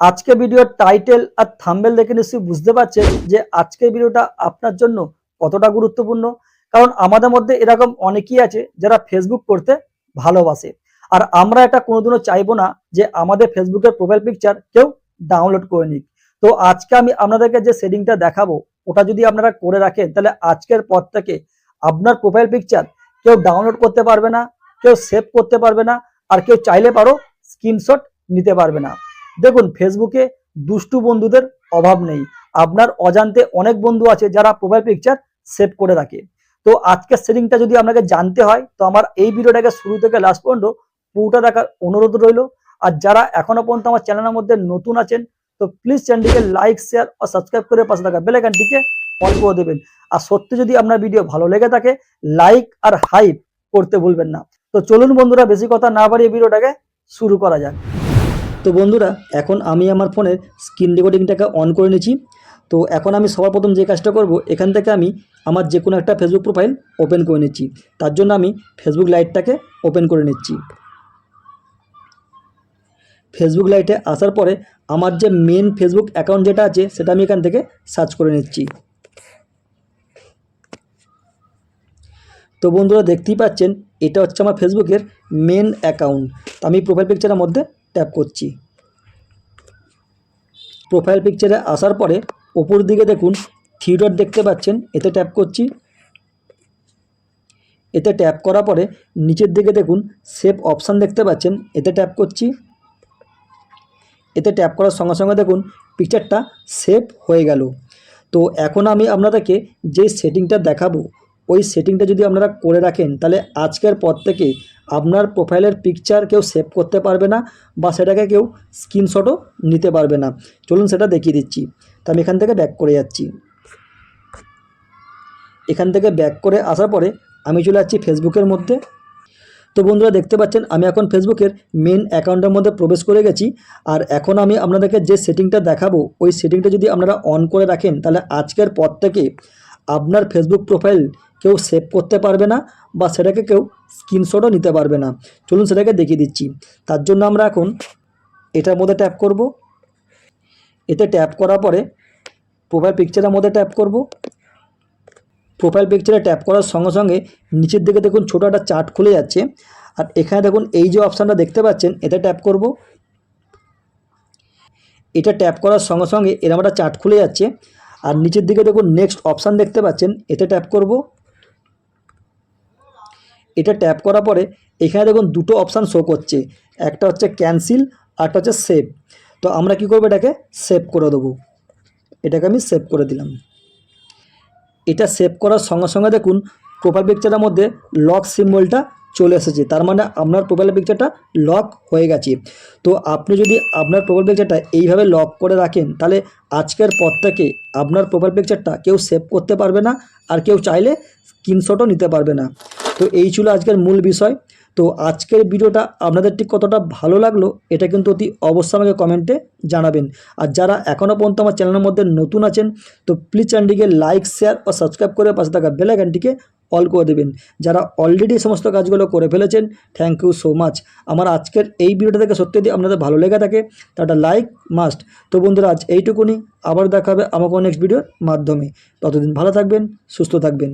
আজকে ভিডিওর টাইটেল আর থাম্বেল দেখে নিশ্চয়ই বুঝতে পারছেন যে আজকের ভিডিওটা আপনার জন্য কতটা গুরুত্বপূর্ণ। কারণ আমাদের মধ্যে এরকম অনেকেই আছে যারা ফেসবুক করতে ভালোবাসে। আর আমরা এটা কোনোদিনও চাইব না যে আমাদের ফেসবুকের প্রোফাইল পিকচার কেউ ডাউনলোড করে নিক। তো আজকে আমি আপনাদেরকে যে সেটিংটা দেখাবো, ওটা যদি আপনারা করে রাখেন, তাহলে আজকের পর থেকে আপনার প্রোফাইল পিকচার কেউ ডাউনলোড করতে পারবে না, কেউ সেভ করতে পারবে না, আর কেউ চাইলে পারো স্ক্রিনশট নিতে পারবে না। দেখুন ফেসবুকে দুষ্টু বন্ধুদের অভাব নেই। আপনার অজান্তে অনেক বন্ধু আছে যারা প্রোফাইল পিকচার সেভ করে রাখে। তো আজকের সেটিংটা যদি আপনাকে জানতে হয়, তো আমার এই ভিডিওটাকে শুরু থেকে লাস্ট পর্যন্ত পুরোটা দেখার অনুরোধ রইল। আর যারা এখনও পর্যন্ত আমার চ্যানেলের মধ্যে নতুন আছেন, তো প্লিজ চ্যানেলটিকে লাইক শেয়ার ও সাবস্ক্রাইব করে পাশে থাকা বেলাইকানটিকে অন করে দেবেন। আর সত্যি যদি আপনার ভিডিও ভালো লেগে থাকে লাইক আর হাইপ করতে ভুলবেন না। তো চলুন বন্ধুরা, বেশি কথা না বাড়িয়ে ভিডিওটাকে শুরু করা যাক। তো বন্ধুরা, এখন আমি আমার ফোনের স্ক্রিন রেকর্ডিংটাকে অন করে নিয়েছি তো এখন আমি সবার প্রথম যে কাজটা করব, এখান থেকে আমি আমার যে কোনো একটা ফেসবুক প্রোফাইল ওপেন করে নিচ্ছি। তার জন্য আমি ফেসবুক লাইটটাকে ওপেন করে নিচ্ছি। ফেসবুক লাইটে আসার পরে আমার যে মেন ফেসবুক অ্যাকাউন্ট যেটা আছে, সেটা আমি এখান থেকে সার্চ করে নিচ্ছি। তো বন্ধুরা, দেখতেই পাচ্ছেন, এটা হচ্ছে আমার ফেসবুকের মেন অ্যাকাউন্ট আমি প্রোফাইল পিকচারের মধ্যে ট্যাপ করছি। প্রোফাইল পিকচারে আসার পরে ওপর দিকে দেখুন ডট দেখতে পাচ্ছেন, এতে ট্যাপ করছি। এতে ট্যাপ করার পরে নিচের দিকে দেখুন সেভ অপশান দেখতে পাচ্ছেন, এতে ট্যাপ করছি। এতে ট্যাপ করার সঙ্গে সঙ্গে দেখুন পিকচারটা সেভ হয়ে গেল। তো এখন আমি আপনাদেরকে যে সেটিংটা দেখাবো, ওই সেটিংটা যদি আপনারা করে রাখেন, তাহলে আজকের পর থেকে আপনার প্রোফাইলের পিকচার কেউ সেভ করতে পারবে না বা সেটাকে কেউ স্ক্রিনশটও নিতে পারবে না। চলুন সেটা দেখিয়ে দিচ্ছি। তো আমি এখান থেকে ব্যাক করে যাচ্ছি। এখান থেকে ব্যাক করে আসার পরে আমি চলে যাচ্ছি ফেসবুকের মধ্যে। তো বন্ধুরা দেখতে পাচ্ছেন, আমি এখন ফেসবুকের মেন অ্যাকাউন্টের মধ্যে প্রবেশ করে গেছি। আর এখন আমি আপনাদেরকে যে সেটিংটা দেখাবো, ওই সেটিংটা যদি আপনারা অন করে রাখেন, তাহলে আজকের পর থেকে আপনার ফেসবুক প্রোফাইল কেউ সেভ করতে পারবে না বা সেটাকে কেউ স্ক্রিনশটও নিতে পারবে না। চলুন সেটাকে দেখিয়ে দিচ্ছি। তার জন্য আমরা এখন এটার মধ্যে ট্যাপ করব। এতে ট্যাপ করার পরে প্রোফাইল পিকচারের মধ্যে ট্যাপ করব। প্রোফাইল পিকচারে ট্যাপ করার সঙ্গে সঙ্গে নিচের দিকে দেখুন ছোটো একটা চার্ট খুলে যাচ্ছে। আর এখানে দেখুন এই যে অপশানটা দেখতে পাচ্ছেন এতে ট্যাপ করব। এটা ট্যাপ করার সঙ্গে সঙ্গে এরকম একটা চার্ট খুলে যাচ্ছে। আর নিচের দিকে দেখুন নেক্সট অপশান দেখতে পাচ্ছেন এতে ট্যাপ করব। এটা ট্যাপ করার পরে এখানে দেখুন দুটো অপশান শো করছে। একটা হচ্ছে ক্যান্সেল আরটা হচ্ছে সেভ তো আমরা কি করব এটাকে? সেভ করে দেবো। এটাকে আমি সেভ করে দিলাম। এটা সেভ করার সঙ্গে সঙ্গে দেখুন প্রোফাইল পিকচারের মধ্যে লক সিম্বলটা চলে এসেছে। তার মানে আপনার প্রোফাইল পিকচারটা লক হয়ে গেছে। তো আপনি যদি আপনার প্রোফাইল পিকচারটা এইভাবে লক করে রাখেন, তাহলে আজকের পর থেকে আপনার প্রোফাইল পিকচারটা কেউ সেভ করতে পারবে না, আর কেউ চাইলে স্ক্রিনশটও নিতে পারবে না। তো এই ছিল আজকের মূল বিষয়। তো আজকের ভিডিওটা আপনাদের ঠিক কতটা ভালো লাগল, এটা কিন্তু অতি অবশ্যই আমাকে কমেন্টে জানাবেন। আর যারা এখনও পর্যন্ত আমার চ্যানেলের মধ্যে নতুন আছেন, তো প্লিজ চ্যানেলটিকে লাইক শেয়ার ও সাবস্ক্রাইব করে পাশে থাকা বেলাইকানটিকে অল করে দেবেন। যারা অলরেডি সমস্ত কাজগুলো করে ফেলেছেন থ্যাংক ইউ সো মাচ আমার আজকের এই ভিডিওটা থেকে সত্যি যদি আপনাদের ভালো লেগে থাকে তা একটা লাইক মাস্ট তো বন্ধুরা, আজ এইটুকুনি। আবার দেখা হবে আমাকে নেক্সট ভিডিওর মাধ্যমে। ততদিন ভালো থাকবেন, সুস্থ থাকবেন।